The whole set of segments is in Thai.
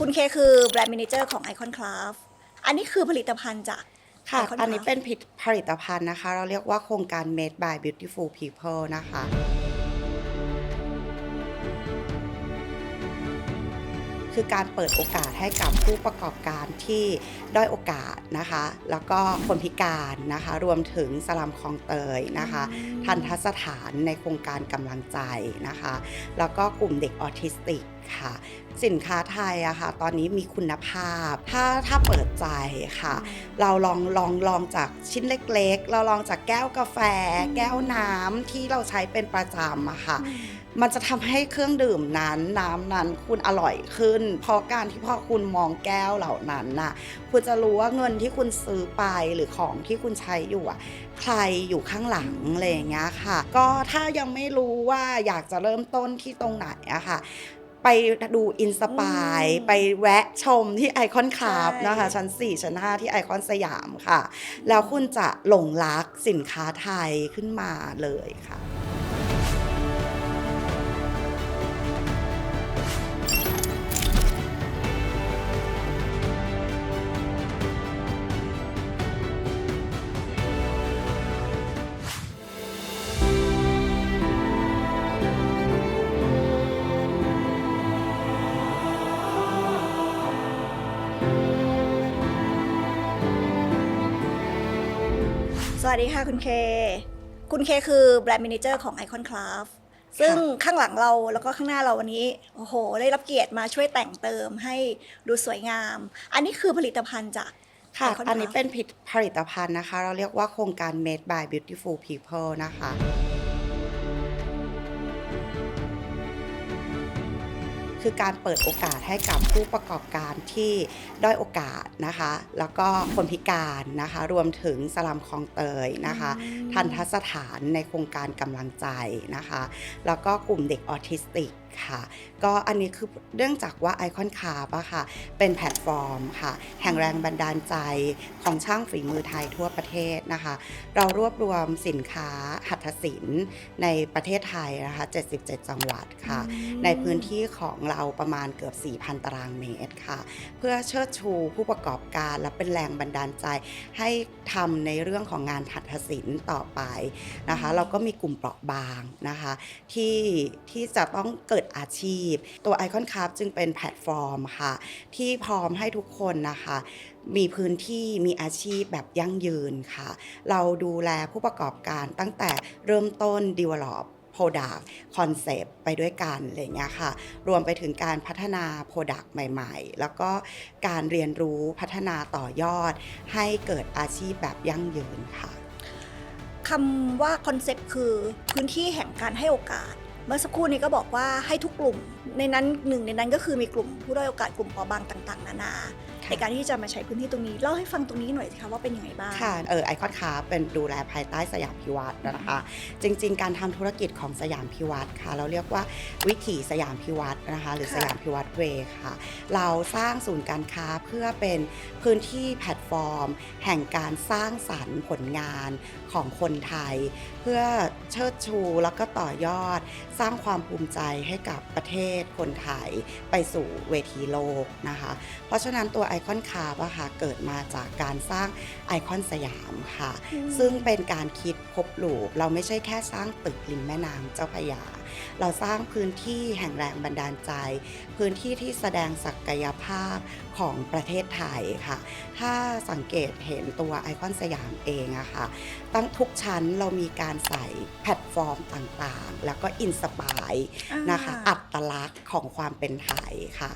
คุณเคคือแบรนด์ a ม a นเจอร์ของ Icon Craft อันนี้คือผลิตภัณฑ์จาก ค่ะ Icon อันนี้ Craft เป็นผลิตผลิตภัณฑ์นะคะ เราเรียกว่าโครงการ Made by Beautiful People นะคะ คือการเปิดโอกาสให้กับผู้ประกอบการที่ด้อยโอกาสนะคะ แล้วก็คนพิการนะคะ รวมถึงสลัมคลองเตยนะคะ ทันทสถานในโครงการกำลังใจนะคะ แล้วก็กลุ่มเด็กออทิสติก ค่ะ สินค้าไทยอะค่ะ ตอนนี้มีคุณภาพ ถ้าถ้าเปิดใจค่ะ เราลองลองลองจากชิ้นเล็กๆ เราลองจากแก้วกาแฟ แก้วน้ำที่เราใช้เป็นประจำอะค่ะมันจะทำให้เครื่องดื่มนั้นน้ำนั้นคุณอร่อยขึ้น เพราะการที่พอคุณมองแก้วเหล่านั้นน่ะ คุณจะรู้ว่าเงินที่คุณซื้อไปหรือของที่คุณใช้อยู่อะใครอยู่ข้างหลังอะไรอย่างเงี้ยค่ะ ก็ถ้ายังไม่รู้ว่าอยากจะเริ่มต้นที่ตรงไหนอะค่ะ ไปดูอินสปายอืมไปแวะชมที่ไอคอนคาร์บใช่นะคะชั้น 4 ชั้น 5 ที่ไอคอนสยามค่ะ แล้วคุณจะหลงรักสินค้าไทยขึ้นมาเลยค่ะ วัสดีค่ะคุณเค คุณเคคือแบรนด์ a ม a นเจอร์ของ Icon Craft ซึ่งข้างหลังเราแล้วก็ข้างหน้าเราวันนี้ โอ้โห ได้รับเกียรติมาช่วยแต่งเติมให้ดูสวยงาม อันนี้คือผลิตภัณฑ์จากค่ะ Icon อันนี้ Craft เป็นผลิตผลิตภัณฑ์นะคะ เราเรียกว่าโครงการ Made by Beautiful People นะคะ คือการเปิดโอกาสให้กับผู้ประกอบการที่ด้อยโอกาสนะคะ แล้วก็คนพิการนะคะ รวมถึงสลัมคลองเตยนะคะ ทันทสถานในโครงการกำลังใจนะคะ แล้วก็กลุ่มเด็กออทิสติก ค่ะ ก็อันนี้คือเนื่องจากว่าไอคอนคาร์อะค่ะ เป็นแพลตฟอร์มค่ะ แห่งแรงบันดาลใจของช่างฝีมือไทยทั่วประเทศนะคะ เรารวบรวมสินค้าหัตถศิลป์ในประเทศไทยนะคะ 77 จังหวัดค่ะ ในพื้นที่ของเราประมาณเกือบ 4,000 ตารางเมตรค่ะ เพื่อเชิดชูผู้ประกอบการและเป็นแรงบันดาลใจให้ทำในเรื่องของงานหัตถศิลป์ต่อไปนะคะ เราก็มีกลุ่มเปราะบางนะคะ ที่ที่จะต้องเกิดอาชีพ ตัว Icon Craft จึงเป็นแพลตฟอร์มค่ะ ที่พร้อมให้ทุกคนนะคะ มีพื้นที่มีอาชีพแบบยั่งยืนค่ะ เราดูแลผู้ประกอบการตั้งแต่เริ่มต้น develop product concept ไปด้วยกันอะไรอย่างเงี้ยค่ะ รวมไปถึงการพัฒนา product ใหม่ๆ แล้วก็การเรียนรู้พัฒนาต่อยอด ให้เกิดอาชีพแบบยั่งยืนค่ะคำว่าคอนเซปต์คือพื้นที่แห่งการให้โอกาส เมื่อสักครู่นี้ก็บอกว่าให้ทุกกลุ่ม ในนั้นหนึ่งในนั้นก็คือมีกลุ่มผู้ด้อยโอกาสกลุ่มเปราะบางต่าง ๆ นานาค่ะในการที่จะมาใช้พื้นที่ตรงนี้เล่าให้ฟังตรงนี้หน่อยสิคะว่าเป็นยังไงบ้างค่ะเออไอคอนคาเป็นดูแลภายใต้สยามพิวัตรนะคะ จริง ๆ การทำธุรกิจของสยามพิวัตรค่ะ เราเรียกว่าวิถีสยามพิวัตรนะคะ หรือค่ะสยามพิวัตรเวย์ค่ะ เราสร้างศูนย์การค้าเพื่อเป็นพื้นที่แพลตฟอร์ม แห่งการสร้างสรรค์ผลงานของคนไทยเพื่อเชิดชูแล้วก็ต่อยอด สร้างความภูมิใจให้กับประเทศคนไทยไปสู่เวทีโลกนะคะ เพราะฉะนั้นตัวไอคอนคาร์อะค่ะเกิดมาจากการสร้างไอคอนสยามค่ะอืมซึ่งเป็นการคิดพบหลูปเราไม่ใช่แค่สร้างตึกริมแม่น้ำเจ้าพระยา เราสร้างพื้นที่แห่งแรงบันดาลใจ พื้นที่ที่แสดงศักยภาพ ของประเทศไทยค่ะ ถ้าสังเกตเห็นตัวไอคอนสยามเองอะค่ะ ตั้งทุกชั้นเรามีการใส่แพลตฟอร์มต่างๆ แล้วก็อินสปายนะคะอ่าอัตลักษณ์ของความเป็นไทยค่ะ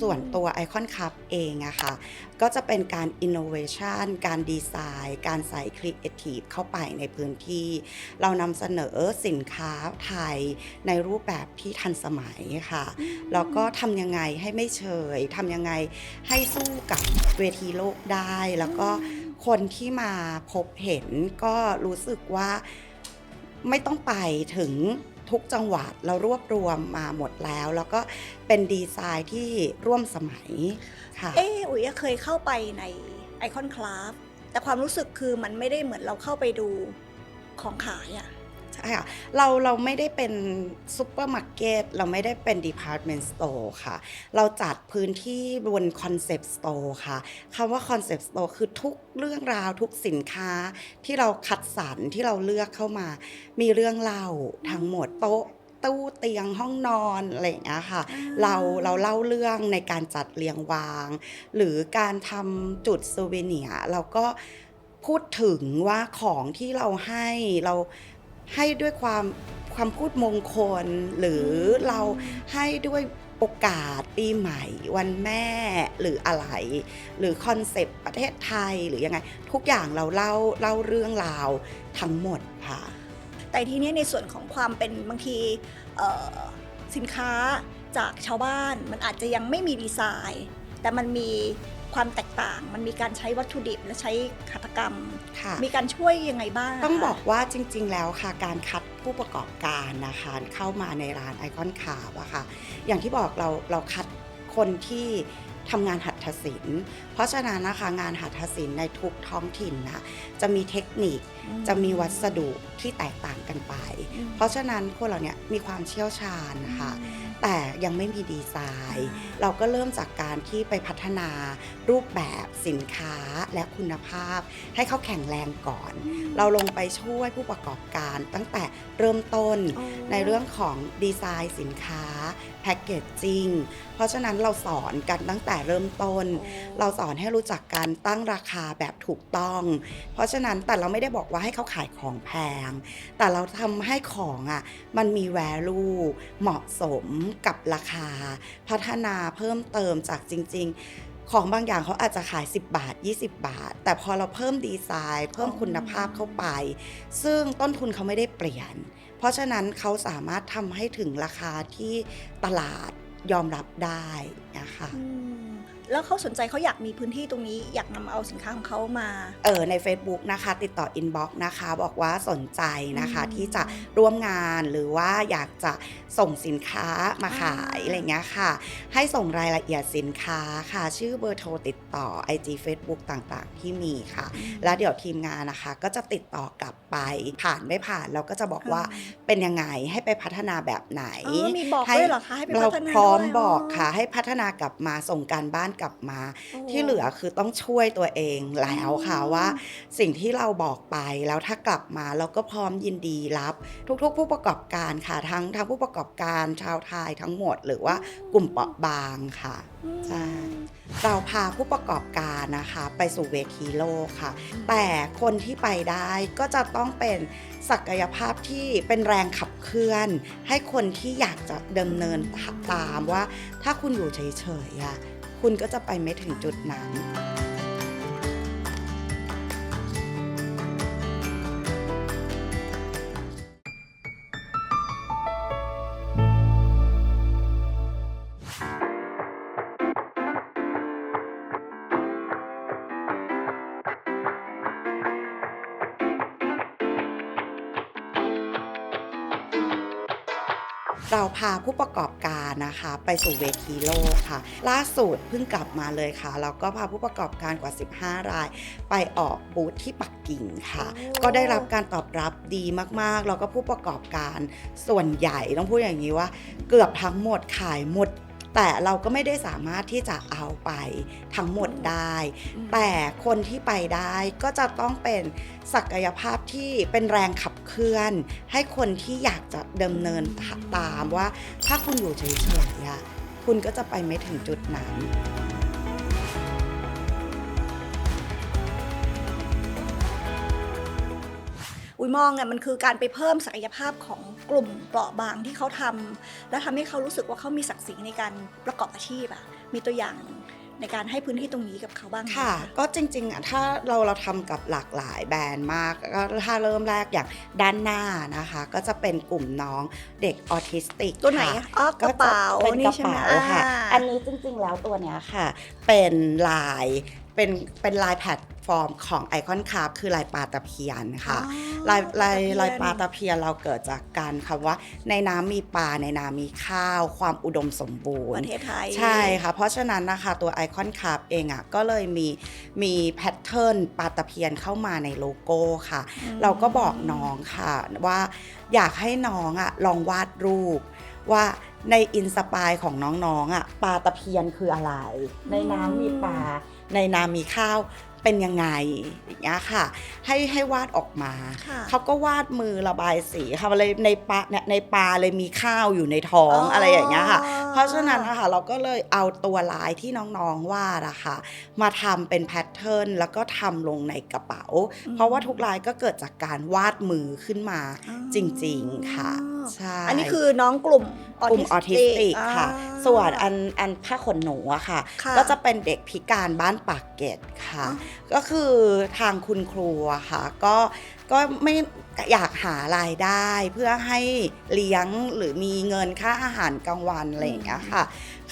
ส่วนตัวไอคอนคัพเองอะค่ะ ก็จะเป็นการ innovation การดีไซน์ การใส่ creative เข้าไปในพื้นที่ เรานำเสนอสินค้าไทยในรูปแบบที่ทันสมัยค่ะ แล้วก็ทำยังไงให้ไม่เฉยทำยังไงให้สู้กับเวทีโลกได้ แล้วก็คนที่มาพบเห็นก็รู้สึกว่าไม่ต้องไปถึงทุกจังหวัดเรารวบรวมมาหมดแล้ว แล้วก็เป็นดีไซน์ที่ร่วมสมัยค่ะเอออุ๋ยเคยเข้าไปในไอคอนคลาฟแต่ความรู้สึกคือมันไม่ได้เหมือนเราเข้าไปดูของขายอะ่ะค่ะเราเราไม่ได้เป็นซูเปอร์มาร์เก็ตเราไม่ได้เป็นดีพาร์ตเมนต์สโตร์ค่ะ เราจัดพื้นที่บนคอนเซปต์สโตร์ค่ะคำว่าคอนเซปต์สโตร์คือทุกเรื่องราวทุกสินค้าที่เราคัดสรรที่เราเลือกเข้ามา มีเรื่องเล่าทั้งหมดโต๊ะตู้เตียงห้องนอนอะไรอย่างเงี้ยค่ะ เราเราเล่าเรื่องในการจัดเรียงวาง หรือการทำจุดซูเวเนียร์เราก็พูดถึงว่าของที่เราให้เรา ให้ด้วยความความพูดมงคลหรือเราให้ด้วยโอกาสปีใหม่วันแม่หรืออะไร หรือคอนเซปต์ประเทศไทยหรือยังไง ทุกอย่างเราเล่าเล่าเรื่องราวทั้งหมดค่ะ แต่ทีนี้ในส่วนของความเป็นบางทีเอ่อสินค้าจากชาวบ้านมันอาจจะยังไม่มีดีไซน์ แต่มันมี ความแตกต่าง มันมีการใช้วัตถุดิบและใช้หัตถกรรม ค่ะมีการช่วยยังไงบ้างะคะต้องบอกว่าจริง ๆ แล้วค่ะ การคัดผู้ประกอบการนะคะเข้ามาในร้านไอคอนคาร์อะค่ะ อย่างที่บอกเราเราคัดคนที่ทำงานหัตถศิลป์ เพราะฉะนั้นนะคะงานหัตถศิลป์ในทุกท้องถิ่นนะจะมีเทคนิค อืจะมีวัสดุที่แตกต่างกันไป อืมเพราะฉะนั้นคนเราเนี่ยมีความเชี่ยวชาญค่ะ แต่ยังไม่มีดีไซน์ เราก็เริ่มจากการที่ไปพัฒนารูปแบบสินค้าและคุณภาพ ให้เขาแข็งแรงก่อน เราลงไปช่วยผู้ประกอบการตั้งแต่เริ่มต้นอ๋อในเรื่องของดีไซน์สินค้าแพคเกจจิ้งเพราะฉะนั้นเราสอนกันตั้งแต่เริ่มต้น เราสอนให้รู้จักการตั้งราคาแบบถูกต้อง เพราะฉะนั้นแต่เราไม่ได้บอกว่าให้เขาขายของแพง แต่เราทำให้ของอะมันมี value เหมาะสมกับราคา พัฒนาเพิ่มเติมจากจริง ๆ ของบางอย่างเขาอาจจะขาย 10 บาท 20 บาท แต่พอเราเพิ่มดีไซน์ เพิ่มคุณภาพเข้าไป ซึ่งต้นทุนเขาไม่ได้เปลี่ยน เพราะฉะนั้นเขาสามารถทำให้ถึงราคาที่ตลาดยอมรับได้นะคะ แล้วเขาสนใจเขาอยากมีพื้นที่ตรงนี้อยากนำเอาสินค้าของเขามา เออใน Facebook นะคะ ติดต่อ inbox นะคะ บอกว่าสนใจนะคะอืมที่จะร่วมงานหรือว่าอยากจะส่งสินค้ามาขายอ่า อะไรเงี้ยค่ะ ให้ส่งรายละเอียดสินค้าค่ะ ชื่อเบอร์โทรติดต่อ IG Facebook ต่างๆ ที่มีค่ะ แล้วเดี๋ยวทีมงานนะคะ ก็จะติดต่อกลับไปผ่านไม่ผ่านเราก็จะบอกว่าเป็นยังไงให้ไปพัฒนาแบบไหน อ๋อมีบอกด้วยเหรอคะให้ไปเราพัฒนาพร้อมด้วยบอกค่ะ ให้พัฒนากลับมาส่งการบ้านกลับมาโอ้ที่เหลือคือต้องช่วยตัวเองแล้วค่ะอืมว่าสิ่งที่เราบอกไปแล้วถ้ากลับมาเราก็พร้อมยินดีรับ ทุกๆ ผู้ประกอบการค่ะทั้งทั้งผู้ประกอบการชาวไทยทั้งหมด หรือว่ากลุ่มเปราะบางค่ะอืมใช่เราพาผู้ประกอบการนะคะ ไปสู่เวทีโลกค่ะ แต่คนที่ไปได้ก็จะต้องเป็นศักยภาพที่เป็นแรงขับเคลื่อน ให้คนที่อยากจะดำเนินตามว่า ถ้าคุณอยู่เฉยๆอะ คุณก็จะไปไม่ถึงจุดนั้น เราพาผู้ประกอบการนะคะ ไปสู่เวทีโลกค่ะ ล่าสุดเพิ่งกลับมาเลยค่ะ เราก็พาผู้ประกอบการกว่า 15 ราย ไปออกบูธที่ปักกิ่งค่ะโอ้ก็ได้รับการตอบรับดีมากๆ แล้วก็ผู้ประกอบการส่วนใหญ่ต้องพูดอย่างนี้ว่า เกือบทั้งหมดขายหมด แต่เราก็ไม่ได้สามารถที่จะเอาไปทั้งหมดได้ แต่คนที่ไปได้ก็จะต้องเป็นศักยภาพที่เป็นแรงขับเคลื่อน ให้คนที่อยากจะดำเนินตามว่า ถ้าคุณอยู่เฉยๆอะคุณก็จะไปไม่ถึงจุดนั้น อุ้ยมองเนี่ยมันคือการไปเพิ่มศักยภาพของกลุ่มเปราะบางที่เขาทำแล้วทำให้เขารู้สึกว่าเขามีศักดิ์ศรีในการประกอบอาชีพอะมีตัวอย่างในการให้พื้นที่ตรงนี้กับเขาบ้างไหมค่ะ ก็จริงๆอะถ้าเราเราทำกับหลากหลายแบรนด์มากก็ถ้าเริ่มแรกอย่างด้านหน้านะคะ ก็จะเป็นกลุ่มน้องเด็กออทิสติกตัวไหนค่ะอะอ๋อกระเป๋าเป็นกนี่ระใช่ไหมเป๋าค่ะอ่าอันนี้จริงๆแล้วตัวเนี้ยค่ะ เป็นลาย เป็นเป็นลายแพลตฟอร์มของไอคอนคาร์คือลายปลาตะเพียนค่ะอ๋อลายลายตะเพียนลายปลาตะเพียนเราเกิดจากการคำว่า ในน้ำมีปลาในน้ำมีข้าว ความอุดมสมบูรปณ์ระเทศไทยใช่ค่ะ เพราะฉะนั้นนะคะตัวไอคอนคาร์เองอะก็เลยมีมีแพทเทิร์นปลาตะเพียนเข้ามาในโลโก้ค่ะอืมเราก็บอกน้องค่ะว่าอยากให้น้องอะลองวาดรูปว่า ในอินสปายของน้องๆอะปลาตะเพียนคืออะไร ในน้ำมีปลา ในน้ำมีข้าวเป็นยังไงอย่างเงี้ยค่ะ ให้ให้วาดออกมาค่ะเขาก็วาดมือระบายสีค่ะเลยในปลาเนี่ยในปลาเลยมีข้าวอยู่ในท้องอะไรอย่างเงี้ยค่ะ เพราะฉะนั้นนะคะเราก็เลยเอาตัวลายที่น้องๆวาดอะค่ะมาทำเป็นแพทเทิร์นแล้วก็ทำลงในกระเป๋าอืมเพราะว่าทุกลายก็เกิดจากการวาดมือขึ้นมาอ๋อจริงๆค่ะใช่อันนี้คือน้องกลุ่ม กลุ่มออทิสติกค่ะอ่าส่วนอันอันผ้าขนหนูอะค่ะค่ะ ก็จะเป็นเด็กพิการบ้านปากเกร็ดค่ะอ๋อก็คือทางคุณครูอะค่ะ ก็ก็ไม่อยากหารายได้เพื่อให้เลี้ยงหรือมีเงินค่าอาหารกลางวันอะไรอย่างเงี้ยค่ะ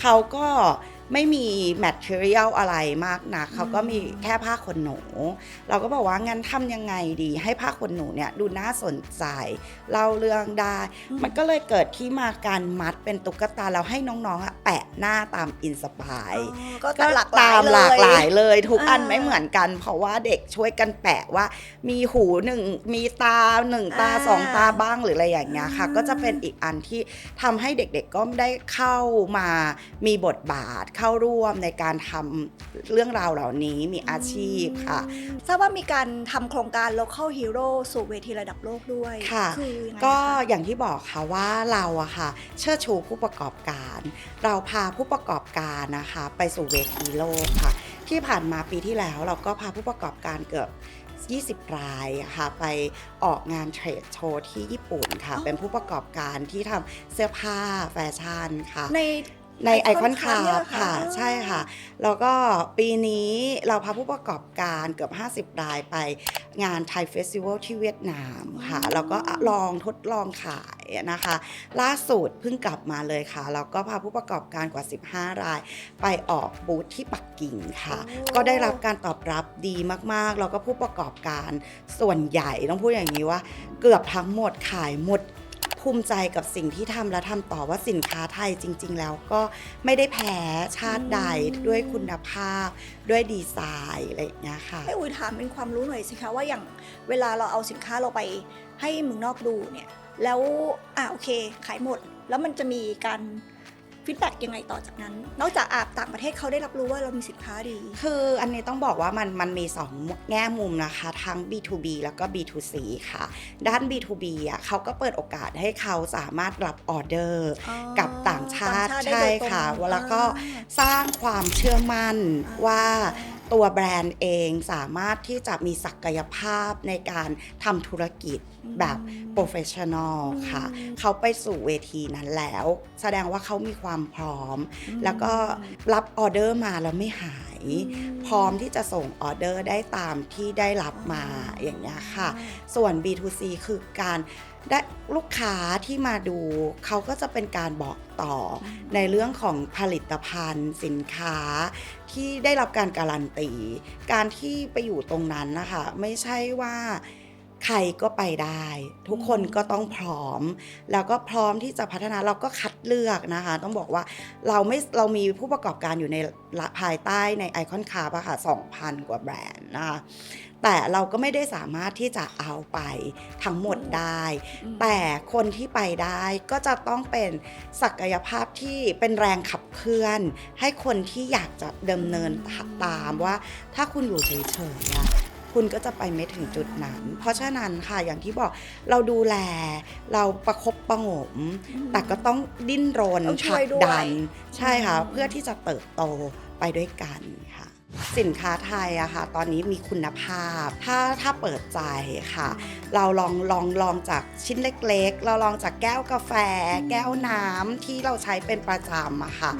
เขาก็ไม่มี material อะไรมากนักเขาก็มีแค่ผ้าขนหนู เราก็บอกว่างั้นทำยังไงดี ให้ผ้าขนหนูเนี่ยดูน่าสนใจเล่าเรื่องได้อืมมันก็เลยเกิดที่มาการมัดเป็นตุ๊กตาแล้วให้น้องๆอะแปะหน้าตามอินสปายอ๋อก็ก็หลากหลาตายมหลากหลายเลย เลย ทุกอันอ่าไม่เหมือนกัน เพราะว่าเด็กช่วยกันแปะว่า มีหูหนึ่งมีตาหนึ่งตาอ่าสองตาบ้างหรืออะไรอย่างเงี้ยค่ะอ่าก็จะเป็นอีกอันที่ทำให้เด็กๆก็ได้เข้ามามีบทบาทเข้าร่วมในการทำเรื่องราวเหล่านี้มีอาชีพค่ะ ทราบว่ามีการทำโครงการ local hero สู่เวทีระดับโลกด้วยค่ะ คือยังไงก็คะอย่างที่บอกค่ะว่าเราอะค่ะ เชิดชูผู้ประกอบการ เราพาผู้ประกอบการนะคะ ไปสู่เวทีโลกค่ะ ที่ผ่านมาปีที่แล้วเราก็พาผู้ประกอบการเกือบ 20 รายอะค่ะ ไปออกงานเทรดโชว์ที่ญี่ปุ่นค่ะ เป็นผู้ประกอบการที่ทำเสื้อผ้าแฟชั่นค่ะ ใน ในไอคอน Icon คา Club เนี่ยเหรร์อคะค่ะอ๋อใช่ค่ะ แล้วก็ปีนี้เราพาผู้ประกอบการเกือบ 50 รายไปงานไทยเฟสติวัลที่เวียดนามค่ะ แล้วก็ลองทดลองขายนะคะ ล่าสุดเพิ่งกลับมาเลยค่ะ แล้วก็พาผู้ประกอบการกว่า 15 ราย ไปออกบูธที่ปักกิ่งค่ะ โอ้ ก็ได้รับการตอบรับดีมากๆ แล้วก็ผู้ประกอบการส่วนใหญ่ต้องพูดอย่างนี้ว่า เกือบทั้งหมดขายหมด ภูมิใจกับสิ่งที่ทำและทำต่อว่าสินค้าไทยจริง ๆ แล้วก็ไม่ได้แพ้ชาติใดอืมด้วยคุณภาพ ด้วยดีไซน์อะไรอย่างเงี้ยค่ะ ให้อุ๋ยถามเป็นความรู้หน่อยสิคะว่าอย่างเวลาเราเอาสินค้าเราไปให้เมืองนอกดูเนี่ย แล้วอ่าโอเค ขายหมด แล้วมันจะมีการ ฟีดแบ็กยังไงต่อจากนั้น นอกจากอาบต่างประเทศเขาได้รับรู้ว่าเรามีสินค้าดี คืออันนี้ต้องบอกว่ามันมันมีสองแง่มุมนะคะ ทั้ง B2B แล้วก็ B2C ค่ะ ด้าน B2B อะเขาก็เปิดโอกาสให้เขาสามารถรับออเดอร์อ๋อกับต่างชาติต่างชาติได้ใช่โดยตรงค่ะอ่าแล้วก็สร้างความเชื่อมั่นอ่าว่า ตัวแบรนด์เองสามารถที่จะมีศักยภาพในการทำธุรกิจแบบโปรเฟชชั่นอลค่ะอืมเขาไปสู่เวทีนั้นแล้ว แสดงว่าเขามีความพร้อมอืมแล้วก็รับออเดอร์มาแล้วไม่หายอืมพร้อมที่จะส่งออเดอร์ได้ตามที่ได้รับมาอย่างเงี้ยค่ะ ส่วน B2C คือการ ได้ลูกค้าที่มาดูเขาก็จะเป็นการบอกต่ออมในเรื่องของผลิตภัณฑ์ สินค้าที่ได้รับการการันตี การที่ไปอยู่ตรงนั้นนะคะ ไม่ใช่ว่าใครก็ไปได้ ทุกคนก็ต้องพร้อม แล้วก็พร้อมที่จะพัฒนาเราก็คัดเลือกนะคะ ต้องบอกว่าเราไม่เรามีผู้ประกอบการอยู่ในละภายใต้ในไอคอนคาร์อะค่ะ2,000 กว่าแบรนด์นะคะ แต่เราก็ไม่ได้สามารถที่จะเอาไปทั้งหมดได้อืมแต่คนที่ไปได้ก็จะต้องเป็นศักยภาพที่เป็นแรงขับเคลื่อน ให้คนที่อยากจะดำเนินตามว่า ถ้าคุณอยู่เฉยๆอะคุณก็จะไปไม่ถึงจุดนั้น เพราะฉะนั้นค่ะอย่างที่บอกเราดูแล เราประคบประหงม แต่ก็ต้องดิ้นรนต้องผช่ลัวยกด้วยดัน ใช่ค่ะอืมเพื่อที่จะเติบโตไปด้วยกันค่ะ สินค้าไทยอะค่ะ ตอนนี้มีคุณภาพ ถ้าถ้าเปิดใจค่ะ เราลองลองลองจากชิ้นเล็กๆ เราลองจากแก้วกาแฟ แก้วน้ำที่เราใช้เป็นประจำอะค่ะ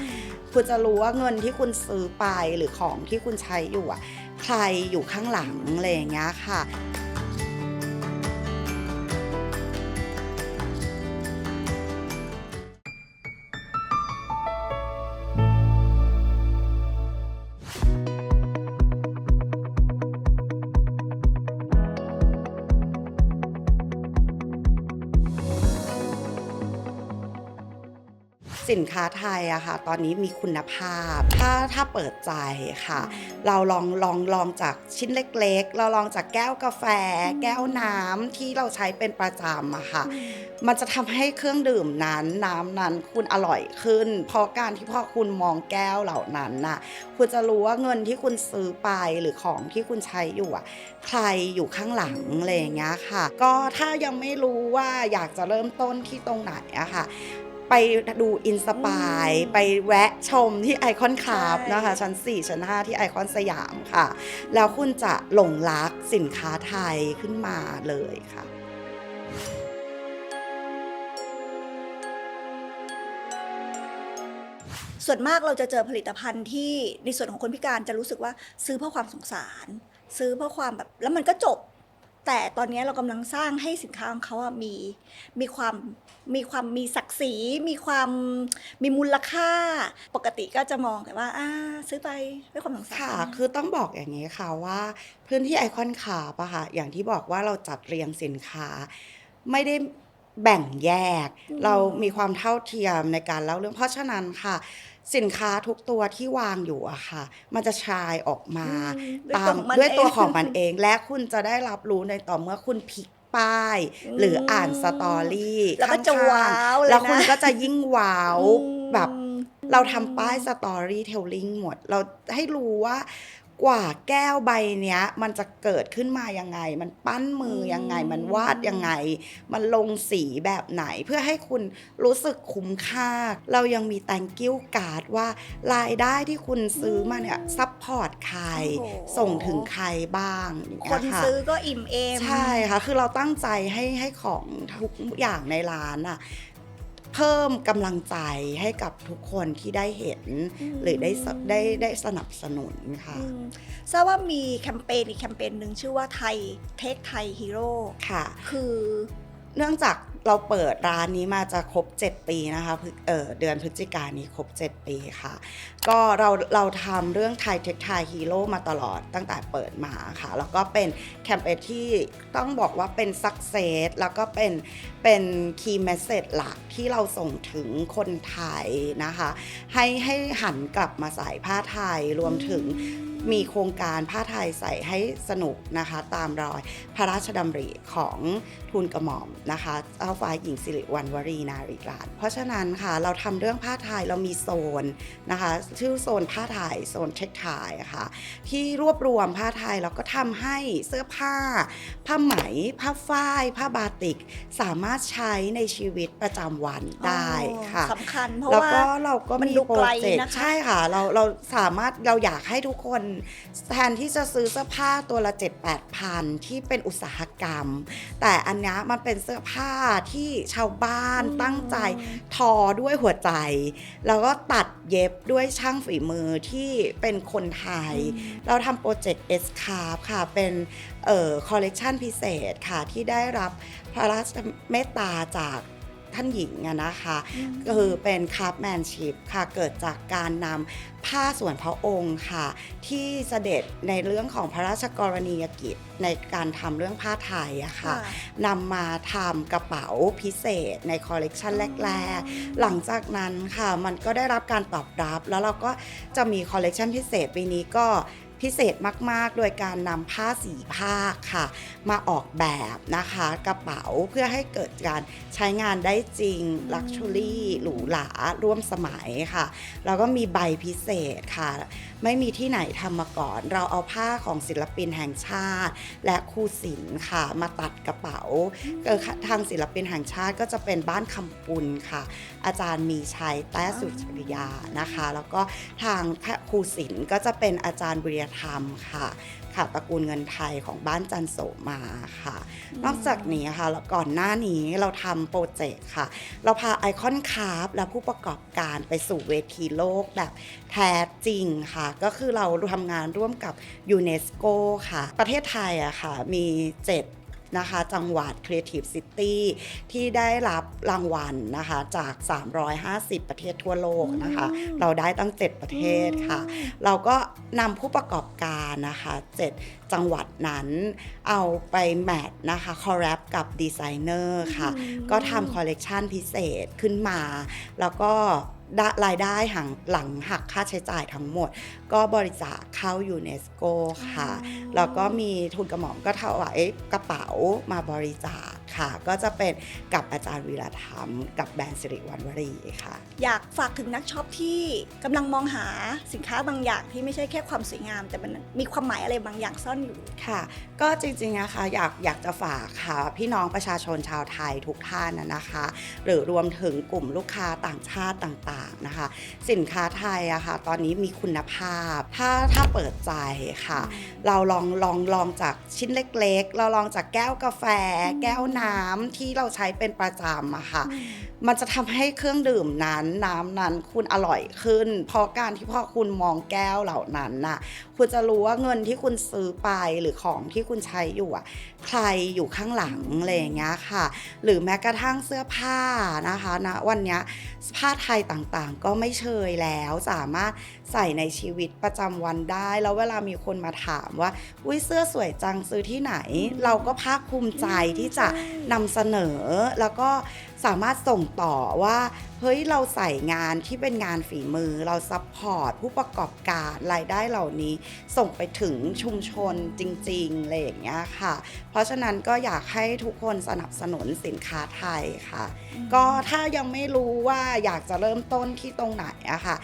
คุณจะรู้ว่าเงินที่คุณซื้อไปหรือของที่คุณใช้อยู่อะใครอยู่ข้างหลังอะไรอย่างเงี้ยค่ะ สินค้าไทยอะค่ะ ตอนนี้มีคุณภาพ ถ้าถ้าเปิดใจค่ะ เราลองลองลองจากชิ้นเล็กๆ เราลองจากแก้วกาแฟ แก้วน้ำที่เราใช้เป็นประจำอะค่ะ มันจะทำให้เครื่องดื่มนั้นน้ำนั้นคุณอร่อยขึ้น เพราะการที่พอคุณมองแก้วเหล่านั้นน่ะ คุณจะรู้ว่าเงินที่คุณซื้อไปหรือของที่คุณใช้อยู่อะใครอยู่ข้างหลังอะไรอย่างเงี้ยค่ะ ก็ถ้ายังไม่รู้ว่าอยากจะเริ่มต้นที่ตรงไหนอะค่ะ ไปดูอินสปายอืมไปแวะชมที่ไอคอนคาร์ใช่นะคะชั้น 4 ชั้น 5 ที่ไอคอนสยามค่ะ แล้วคุณจะหลงรักสินค้าไทยขึ้นมาเลยค่ะส่วนมากเราจะเจอผลิตภัณฑ์ที่ในส่วนของคนพิการจะรู้สึกว่าซื้อเพื่อความสงสาร ซื้อเพื่อความแบบแล้วมันก็จบ แต่ตอนนี้เรากำลังสร้างให้สินค้าของเขาอะมีมีความมีความมีศักดิ์ศรีมีความมีมูลค่า ปกติก็จะมองแต่ว่าอ่าซื้อไปเพื่อความสงสารค่ะ คือต้องบอกอย่างนี้ค่ะว่า พื้นที่ไอคอนคาร์ปอะค่ะอย่างที่บอกว่าเราจัดเรียงสินค้า ไม่ได้แบ่งแยกอืมเรามีความเท่าเทียมในการเล่าเรื่องเพราะฉะนั้นค่ะ สินค้าทุกตัวที่วางอยู่อะค่ะ มันจะชายออกมาอืมตามมันด้วยตัวเของมันเอง และคุณจะได้รับรู้ในต่อเมื่อคุณพลิกป้ายอืมหรืออ่านสตอรี่แล้วก็จะข้งๆว้าวเลยนะแล้วคุณก็จะยิ่งว้าวอืมแบบเราทำป้ายสตอรี่เทลลิงหมด เราให้รู้ว่า กว่าแก้วใบเนี้ย มันจะเกิดขึ้นมายังไง มันปั้นมือยังไง มันวาดยังไง มันลงสีแบบไหนเพื่อให้คุณรู้สึกคุ้มค่า เรายังมี thank you card ว่ารายได้ที่คุณซื้อมาเนี่ยซัพพอร์ตใคร โอ้โห ส่งถึงใครบ้างอย่างคเงี้นยค่ะ ซื้อก็อิ่มเอม ใช่ค่ะ คือเราตั้งใจให้ให้ของทุกอย่างในร้านอะ เพิ่มกำลังใจให้กับทุกคนที่ได้เห็นอืมหรือได้สได้ได้สนับสนุนค่ะ อืมทราบว่ามีแคมเปญอีกแคมเปญหนึ่งชื่อว่าไทยเทคไทยฮีโร่ค่ะ คือ เนื่องจาก เราเปิดร้านนี้มาจะครบ 7 ปีนะคะเเดือนพฤศจิกายนนี้ครบ 7 ปีค่ะ ก็เราเราทำเรื่องไทยเทคไทยฮีโร่มาตลอดตั้งแต่เปิดมาค่ะ แล้วก็เป็นแคมเปญที่ต้องบอกว่าเป็นสักเซสแล้วก็เป็นเป็นคีย์เมสเซจหลักที่เราส่งถึงคนไทยนะคะ ให้ให้หันกลับมาใส่ผ้าไทยรวมถึงมีโครงการผ้าไทยใส่ให้สนุกนะคะ ตามรอยพระราชดำริของทูลกระหม่อมนะคะเจ้าฟ้าหญิงสิริวัณวรีนารีรัตน์เพราะฉะนั้นค่ะเราทำเรื่องผ้าไทยเรามีโซนนะคะชื่อโซนผ้าไทยโซนเทคไทยค่ะที่รวบรวมผ้าไทยแล้วก็ทำให้เสื้อผ้า ผ้าไหม ผ้าฝ้าย ผ้าบาติก สามารถใช้ในชีวิตประจำวันได้ค่ะสำคัญเพราะแล้วว่าก็เราก็มันมีดูโปรไกลเจกต์นะคะใช่ค่ะเราเราสามารถเราอยากให้ทุกคนแทนที่จะซื้อเสื้อผ้าตัวละ 7 8พันที่เป็นอุตสาหกรรม แต่อันเนี้ยมันเป็นเสื้อผ้าที่ชาวบ้านตั้งใจทอด้วยหัวใจ แล้วก็ตัดเย็บด้วยช่างฝีมือที่เป็นคนไทย เราทำโปรเจกต์ S c a r p ค่ะ เป็นเอ่อคอลเลกชันพิเศษค่ะ ที่ได้รับพระราชเมตตาจาก ท่านหญิงอะนะคะอืมก็คือเป็นค r า f แมนชิพค่ะเกิดจากการนำผ้าส่วนพระองค์ค่ะ ที่เสด็จในเรื่องของพระราชกรณียกิจในการทำเรื่องผ้าไทยอะค่ะนำมาทำกระเป๋าพิเศษในคอลเลกชันแรกๆ หลังจากนั้นค่ะมันก็ได้รับการตอบรับ แล้วเราก็จะมีคอลเลกชันพิเศษปีนี้ก็ พิเศษมาก ๆ โดยการนำผ้าสีภาค่ะ มาออกแบบนะคะกระเป๋าเพื่อให้เกิดการใช้งานได้จริงลักชัวรี่หรูหราร่วมสมัยค่ะ แล้วก็มีใบพิเศษค่ะ ไม่มีที่ไหนทำมาก่อน เราเอาผ้าของศิลปินแห่งชาติ และครูศิลป์ค่ะ มาตัดกระเป๋าทางศิลปินแห่งชาติก็จะเป็นบ้านคำปุณค่ะ อาจารย์มีชัยแต้สุจริยานะคะ แล้วก็ทางครูศิลป์ก็จะเป็นอาจารย์บุริยธรรมค่ะค่ะตระกูลเงินไทยของบ้านจันโสมาค่ะ นอกจากนี้ค่ะแล้วก่อนหน้านี้เราทำโปรเจกต์ค่ะ เราพาไอคอนคาร์และผู้ประกอบการไปสู่เวทีโลกแบบแท้จริงค่ะ ก็คือเราทำงานร่วมกับยูเนสโกค่ะ ประเทศไทยอะค่ะมี 7 นะคะ จังหวัด Creative City ที่ได้รับรางวัลนะคะจาก 350 ประเทศทั่วโลกนะคะอืมเราได้ตั้ง 7 ประเทศค่ะ เราก็นำผู้ประกอบการนะคะ 7 จังหวัดนั้นเอาไปแมทนะคะคอแรปกับดีไซเนอร์ค่ะอืมก็ทำคอลเลกชันพิเศษขึ้นมา แล้วก็ได้ รายได้หังหลังหักค่าใช้จ่ายทั้งหมด ก็บริจาคเข้ายูเนสโกค่ะอ๋อแล้วก็มีทุนกระหม่อมก็ถวายกระเป๋ามาบริจาค ค่ะ ก็จะเป็นกับอาจารย์วีระธรรม กับแบรนด์สิริวัณวรีค่ะ อยากฝากถึงนักช็อปที่กำลังมองหาสินค้าบางอย่างที่ไม่ใช่แค่ความสวยงาม แต่มันมีความหมายอะไรบางอย่างซ่อนอยู่ ค่ะ ก็จริงๆนะคะอยากอยากจะฝากค่ะ พี่น้องประชาชนชาวไทยทุกท่านนะนะคะ หรือรวมถึงกลุ่มลูกค้าต่างชาติต่างๆนะคะ สินค้าไทยอะค่ะ ตอนนี้มีคุณภาพ ถ้าถ้าเปิดใจค่ะ เราลองลองลองจากชิ้นเล็กๆ เราลองจากแก้วกาแฟอืมแก้วน้ำที่เราใช้เป็นประจำอะค่ะ มันจะทำให้เครื่องดื่มนั้นน้ำนั้นคุณอร่อยขึ้น เพราะการที่พอคุณมองแก้วเหล่านั้นน่ะ คุณจะรู้ว่าเงินที่คุณซื้อไปหรือของที่คุณใช้อยู่อะใครอยู่ข้างหลังอะไรอย่างเงี้ยค่ะ หรือแม้กระทั่งเสื้อผ้านะคะนะวันเนี้ยผ้าไทยต่างๆ ก็ไม่เชยแล้วสามารถใส่ในชีวิตประจำวันได้ แล้วเวลามีคนมาถามว่าอุ้ยเสื้อสวยจังซื้อที่ไหน เราก็ภาคภูมิใจที่จะใช่นำเสนอแล้วก็ สามารถส่งต่อว่า เฮ้ยเราใส่งานที่เป็นงานฝีมือ เราซัพพอร์ตผู้ประกอบการรายได้เหล่านี้ ส่งไปถึงชุมชนจริงๆอะไรอย่างเงี้ยค่ะ เพราะฉะนั้นก็อยากให้ทุกคนสนับสนุนสินค้าไทยค่ะ ก็ถ้ายังไม่รู้ว่าอยากจะเริ่มต้นที่ตรงไหนอะค่ะ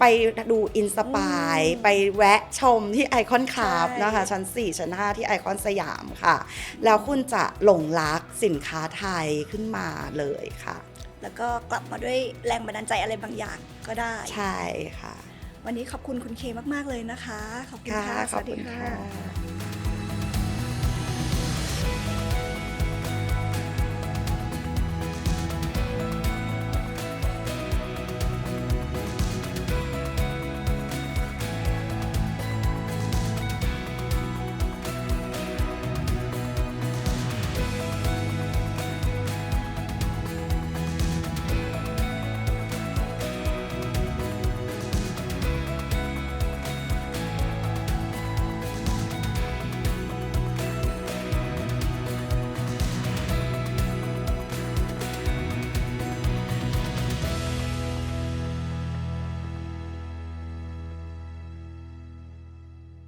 ไปดูอินสปายอืมไปแวะชมที่ไอคอนคราฟใช่นะคะชั้น 4 ชั้น 5 ที่ไอคอนสยามค่ะ แล้วคุณจะหลงรักสินค้าไทยขึ้นมาเลยค่ะ แล้วก็กลับมาด้วยแรงบันดาลใจอะไรบางอย่างก็ได้ ใช่ค่ะ วันนี้ขอบคุณคุณเคมาก ๆ เลยนะคะ ขอบคุณค่ะค่ะขอบคุณค่ะ